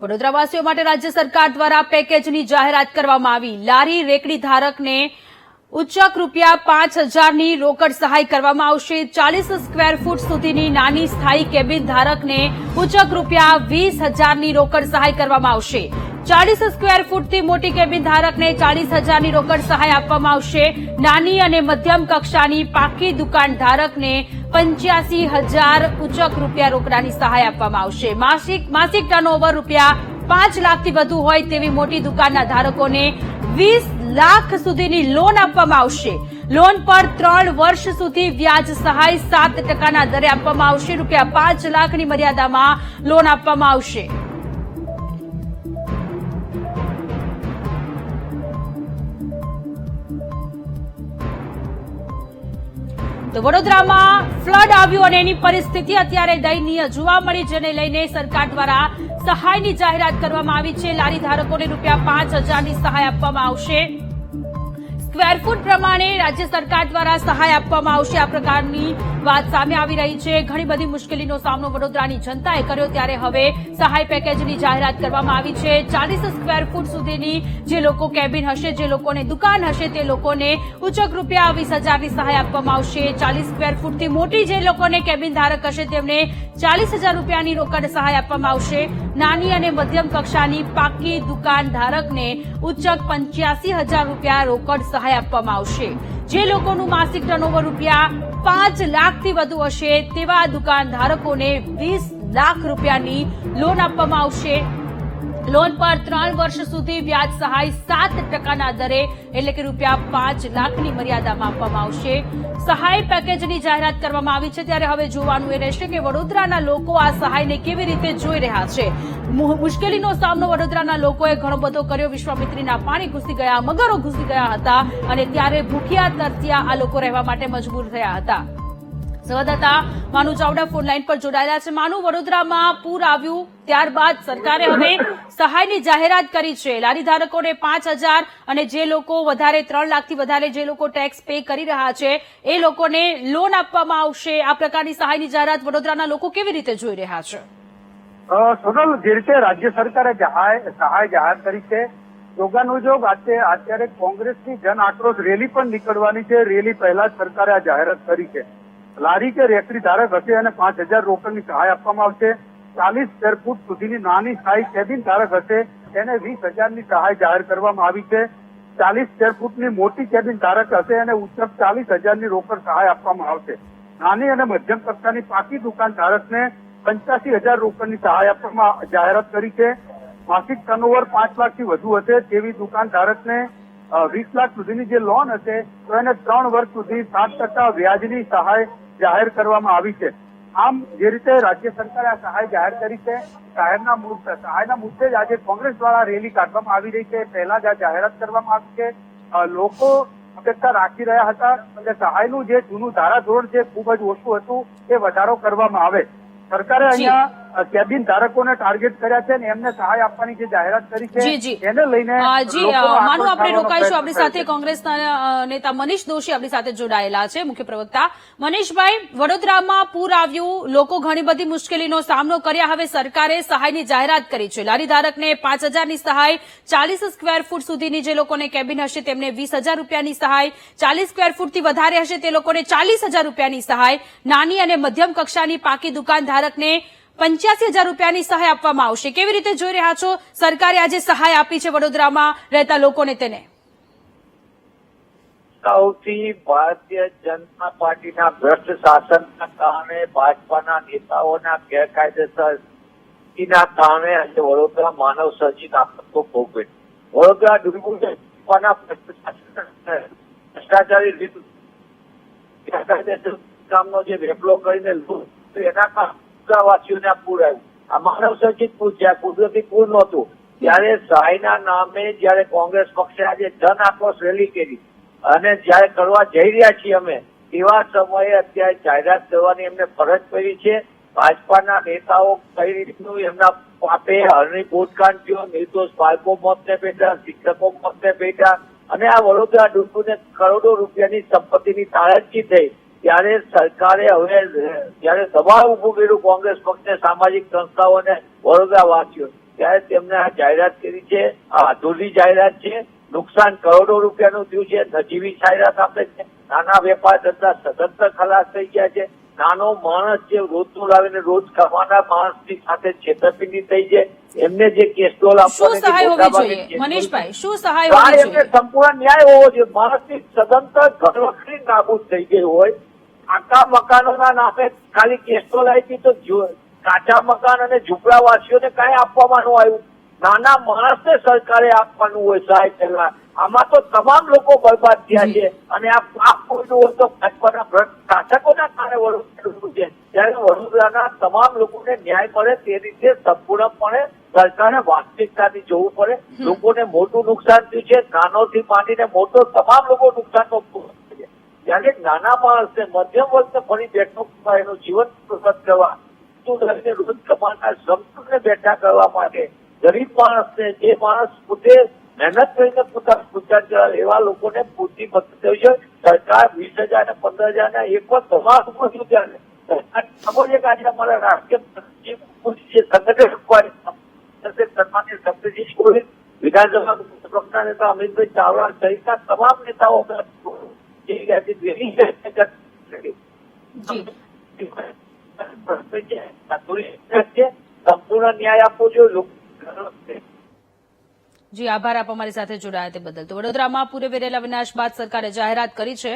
વડોદરાવાસીઓ માટે રાજ્ય સરકાર દ્વારા પેકેજની જાહેરાત કરવામાં આવી. લારી રેકડી ધારકને ઉચ્ચક રૂપિયા પાંચ હજારની રોકડ સહાય કરવામાં આવશે. ચાલીસ સ્ક્વેર ફૂટ સુધીની નાની સ્થાયી કેબિન ધારકને ઉચ્ચક રૂપિયા વીસ હજારની રોકડ સહાય કરવામાં આવશે. ચાલીસ સ્ક્વેર ફૂટથી મોટી કેબિન ધારકને ચાલીસ હજારની રોકડ સહાય આપવામાં આવશે. નાની અને મધ્યમ કક્ષાની પાકી દુકાન ધારકને પંચ્યાસી હજાર ઉચક રૂપિયા રોકડાની સહાય આપવામાં આવશે. માસિક માસિક ટર્નઓવર રૂપિયા પાંચ લાખથી વધુ હોય તેવી મોટી દુકાનના ધારકોને વીસ લાખ સુધીની લોન આપવામાં આવશે. લોન પર ત્રણ વર્ષ સુધી વ્યાજ સહાય સાત ટકાના દરે આપવામાં આવશે. રૂપિયા પાંચ લાખની મર્યાદામાં લોન આપવામાં આવશે. તો વડોદરામાં ફ્લડ આવ્યું અને એની પરિસ્થિતિ અત્યારે દયનીય જોવા મળી જેને લઈને સરકાર દ્વારા સહાયની જાહેરાત કરવામાં આવી છે. લારી ધારકોને રૂપિયા પાંચ હજારની સહાય આપવામાં આવશે. સ્ક્વેર ફૂટ પ્રમાણે રાજ્ય સરકાર દ્વારા સહાય આપવામાં આવશે. આ પ્રકારની વાત સામે આવી રહી છે. ઘણી બધી મુશ્કેલીનો સામનો વડોદરાની જનતાએ કર્યો. ત્યારે હવે સહાય પેકેજની જાહેરાત કરવામાં આવી છે. ચાલીસ સ્ક્વેર ફૂટ સુધીની જે લોકો કેબિન હશે, જે લોકોને દુકાન હશે, તે લોકોને ઉચ્ચક રૂપિયા વીસ હજારની સહાય આપવામાં આવશે. ચાલીસ સ્ક્વેર ફૂટથી મોટી જે લોકોને કેબિન ધારક હશે, તેમને ચાલીસ હજાર રૂપિયાની રોકડ સહાય આપવામાં આવશે. નાની અને મધ્યમ કક્ષાની પાકી દુકાન ધારકને ઉચ્ચક પંચ્યાસી હજાર રૂપિયા રોકડ સહાય આપવામાં આવશે. જે લોકોનું માસિક ટર્નઓવર રૂપિયા પાંચ લાખથી વધુ હશે તેવા દુકાન ધારકોને વીસ લાખ રૂપિયાની લોન આપવામાં આવશે. લોન પર ત્રણ વર્ષ સુધી વ્યાજ સહાય સાત ટકાના દરે, એટલે કે રૂપિયા પાંચ લાખની મર્યાદામાં આપવામાં આવશે. સહાય પેકેજની જાહેરાત કરવામાં આવી છે ત્યારે હવે જોવાનું એ રહેશે કે વડોદરાના લોકો આ સહાયને કેવી રીતે જોઈ રહ્યા છે. મુશ્કેલીનો સામનો વડોદરાના લોકોએ ઘણો બધો કર્યો. વિશ્વામિત્રીના પાણી ઘૂસી ગયા, મગરો ઘૂસી ગયા હતા અને ત્યારે ભૂખ્યા તરસ્યા આ લોકો રહેવા માટે મજબૂર થયા હતા. સંવાદદાતા માનુ ચાવડા ફોન લાઈન પર જોડાયેલા છે. માનુ વડોદરામાં પૂર આવ્યું ત્યારબાદ સરકારે હવે સહાયની જાહેરાત કરી છે. લારી ધારકોને પાંચ હજાર અને જે લોકો વધારે, ત્રણ લાખથી વધારે જે લોકો ટેક્સ પે કરી રહ્યા છે, એ લોકોને લોન આપવામાં આવશે. આ પ્રકારની સહાયની જાહેરાત વડોદરાના લોકો કેવી રીતે જોઈ રહ્યા છે? સોનલ, જે રીતે રાજ્ય સરકારે સહાય જાહેર કરી છે યોગાનુયોગ આજે, અત્યારે કોંગ્રેસની જન આક્રોશ રેલી પણ નીકળવાની છે. રેલી પહેલા સરકારે આ જાહેરાત કરી છે. લારી કે રેકડી ધારક હશે અને પાંચ હજાર રોકડની સહાય આપવામાં આવશે. ચાલીસ સ્કવેર ફૂટ સુધીની નાની સ્થાયી કેબિન ધારક હશે. એને વીસ હજારની સહાય જાહેર કરવામાં આવી છે. ચાલીસ સ્કવેર ફૂટની મોટી કેબિન ધારક હશે અને ઉચ્ચક ચાલીસ હજારની રોકડ સહાય આપવામાં આવશે. નાની અને મધ્યમ કક્ષાની પાકી દુકાન ધારકને પંચ્યાસી હજાર રોકડની સહાય આપવામાં જાહેરાત કરી છે. માસિક ટર્નઓવર પાંચ લાખથી વધુ હશે. તેવી દુકાન ધારકને વીસ લાખ સુધીની જે લોન હશે, તો એને ત્રણ વર્ષ સુધી સાત ટકા વ્યાજની સહાય જાહેર કરવામાં આવી છે. આમ જે રીતે રાજ્ય સરકારે આ સહાય જાહેર કરી છે સહાયના મુદ્દે સહાયના મુદ્દે જ આજે કોંગ્રેસ દ્વારા રેલી કાઢવામાં આવી રહી છે. પહેલા જ આ જાહેરાત કરવામાં આવી છે. લોકો અપેક્ષા રાખી રહ્યા હતા કે સહાયનું જે જૂનું ધારાધોરણ છે ખૂબ જ ઓછું હતું એ વધારો કરવામાં આવે. સરકારે અહીંયા કેબિન ધારકોને ટાર્ગેટ કર્યા છે અને એમને સહાય આપવાની જે જાહેરાત કરી. છે એને લઈને જી માનું આપણે રોકાઈશું. આપણી સાથે કોંગ્રેસના નેતા મનીષ દોશી આપણી સાથે જોડાયેલા છે મુખ્ય પ્રવક્તા. મનીષભાઈ વડોદરામાં પૂર આવ્યું. લોકો ઘણી બધી મુશ્કેલીનો સામનો કર્યા. હવે સરકારે સહાયની જાહેરાત કરી છે. લારી ધારકને પાંચ હજારની સહાય ચાલીસ સ્ક્વેર ફૂટ સુધીની જે લોકોને કેબિન હશે તેમને વીસ હજાર રૂપિયાની સહાય ચાલીસ સ્ક્વેર ફૂટથી વધારે હશે તે લોકોને ચાલીસ હજાર રૂપિયાની સહાય. નાની અને મધ્યમ કક્ષાની પાકી દુકાન ધારકને પંચ્યાસી હજાર રૂપિયાની સહાય આપવામાં આવશે. કેવી રીતે જોઈ રહ્યા છો? સરકારે આજે સહાય આપી છે વડોદરામાં. રહેતા લોકોને તેને. સૌથી ભારતીય જનતા પાર્ટીના ભ્રષ્ટ શાસનના કારણે ભાજપાના નેતાઓના ગેરકાયદેસર કારણે આજે વડોદરા માનવ સર્જિત આપતો ભોગવે વડોદરા ભ્રષ્ટ ભ્રષ્ટાચારી લીધું કામનો જે વેપલો કરીને લૂંટ એના કારણે વાસીઓને આ પૂર આવ્યું. આ માનવ સર્જિત પૂર જ્યાં કુદરતી પૂર નહોતું. ત્યારે સહાયના નામે જયારે કોંગ્રેસ પક્ષે આજે ધન આક્રોશ રેલી કરી અને જયારે કરવા જઈ રહ્યા છીએ અમે, એવા સમયે અત્યારે જાહેરાત કરવાની એમને ફરજ પડી છે. ભાજપાના નેતાઓ કઈ રીતનું એમના પાપે હરણી બોટકાંડ થયો, નિર્દોષ બાળકો મોતને બેઠા શિક્ષકો મોતને બેઠા અને આ વડોદરા ડુંડુને કરોડો રૂપિયાની સંપત્તિની તારાજગી થઈ. ત્યારે સરકારે હવે જયારે દબાવ ઉભું કર્યું કોંગ્રેસ પક્ષને સામાજિક સંસ્થાઓને વડોદરા વાસીઓ ત્યારે તેમને આ જાહેરાત કરી છે આ અધૂરી જાહેરાત છે. નુકસાન કરોડો રૂપિયાનું થયું છે નજીવી જાહેરાત આપે છે. નાના વેપાર ધંધા સદંતર ખલાસ થઈ ગયા છે. નાનો માણસ જે રોજનું લાવીને રોજ કમાનાર માણસની સાથે છેતરપિંડી થઈ છે. એમને જે કેસડોલ શું આપવાની સંપૂર્ણ ન્યાય હોવો જોઈએ. માણસની સદંતર ઘરવખરી નાબૂદ થઈ ગઈ હોય. આખા મકાનોના નામે ખાલી કેસો લાવી તો કાચા મકાન અને ઝૂંપડાવાસીઓને કાંઈ આપવામાં આવ્યું? નાના માણસને સરકારે આપવાનું હોય સહાય પહેલા. આમાં તો તમામ લોકો બરબાદ થયા છે. અને આ પાપ કોઈનું હોય તો ભાજપાના શાસકોના કારણે વડોદરાનું છે. ત્યારે વડોદરાના તમામ લોકોને ન્યાય મળે તે રીતે સંપૂર્ણપણે સરકારે વાસ્તવિકતાથી જોવું પડે. લોકોને મોટું નુકસાન થયું છે. નાનોથી માંડીને મોટો તમામ લોકો નુકસાનનો ત્યારે નાના માણસને મધ્યમ વર્ગને ફરી બેઠો એનું જીવન પ્રગત કરવા કરીને રોજ કમાનાર શ્રમિકોને બેઠા કરવા માટે ગરીબ માણસને જે માણસ પોતે મહેનત કરીને પોતાનું ગુજરાન ચલાવે એવા લોકોને પૂરતી મદદ થવી જોઈએ સરકાર વીસ હજાર ને પંદર હજાર ને એક પણ તમામ સુધી શું ચાલે સરકાર ખબર છે કે આજે અમારા રાષ્ટ્રીય સંગઠન સન્માનીય શબ્દજી ગોહિલ વિધાનસભા પ્રમુખ નેતા અમિતભાઈ ચાવડા સહિતના તમામ નેતાઓ જી, આભાર આપ અમારી સાથે જોડાયા તે બદલ. તો વડોદરામાં પૂરે વેરેલા વિનાશ બાદ સરકારે જાહેરાત કરી છે